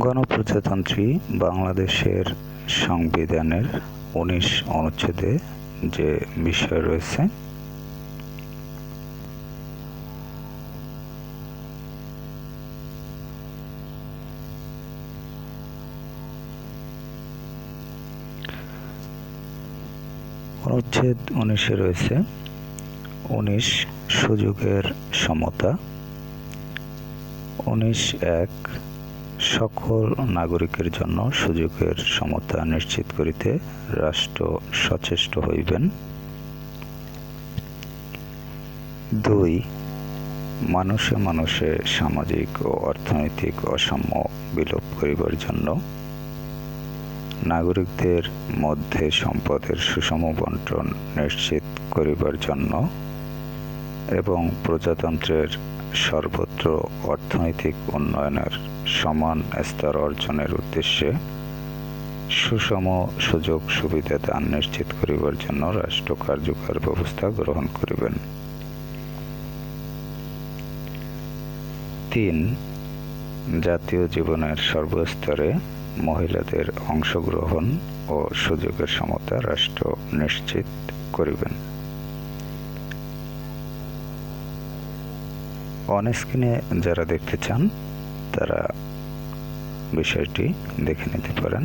গণপ্রজাতন্ত্রী বাংলাদেশের সংবিধানের উনিশ অনুচ্ছেদে যে বিষয় রয়েছে, অনুচ্ছেদ উনিশে রয়েছে, উনিশ সুযোগের সমতা, উনিশ এক সকল নাগরিকের জন্য সুযোগের সমতা নিশ্চিত করিতে রাষ্ট্র সচেষ্ট হইবেন। দুই, মানুষে মানুষে সামাজিক ও অর্থনৈতিক অসাম্য বিলোপ করিবার জন্য নাগরিকদের মধ্যে সম্পদের সুষম বন্টন নিশ্চিত করিবার জন্য এবং প্রজাতন্ত্রের সর্বত্র অর্থনৈতিক উন্নয়নের সমান স্তর অর্জনের উদ্দেশ্যে সুষম সুযোগ সুবিধা দান নিশ্চিত করিবার জন্য রাষ্ট্র কার্যকর ব্যবস্থা গ্রহণ করিবেন। তিন, জাতীয় জীবনের সর্বস্তরে মহিলাদের অংশগ্রহণ ও সুযোগের সমতা রাষ্ট্র নিশ্চিত করিবেন। অন স্ক্রিনে যারা দেখতে চান তারা বিষয়টি দেখে নিতে পারেন।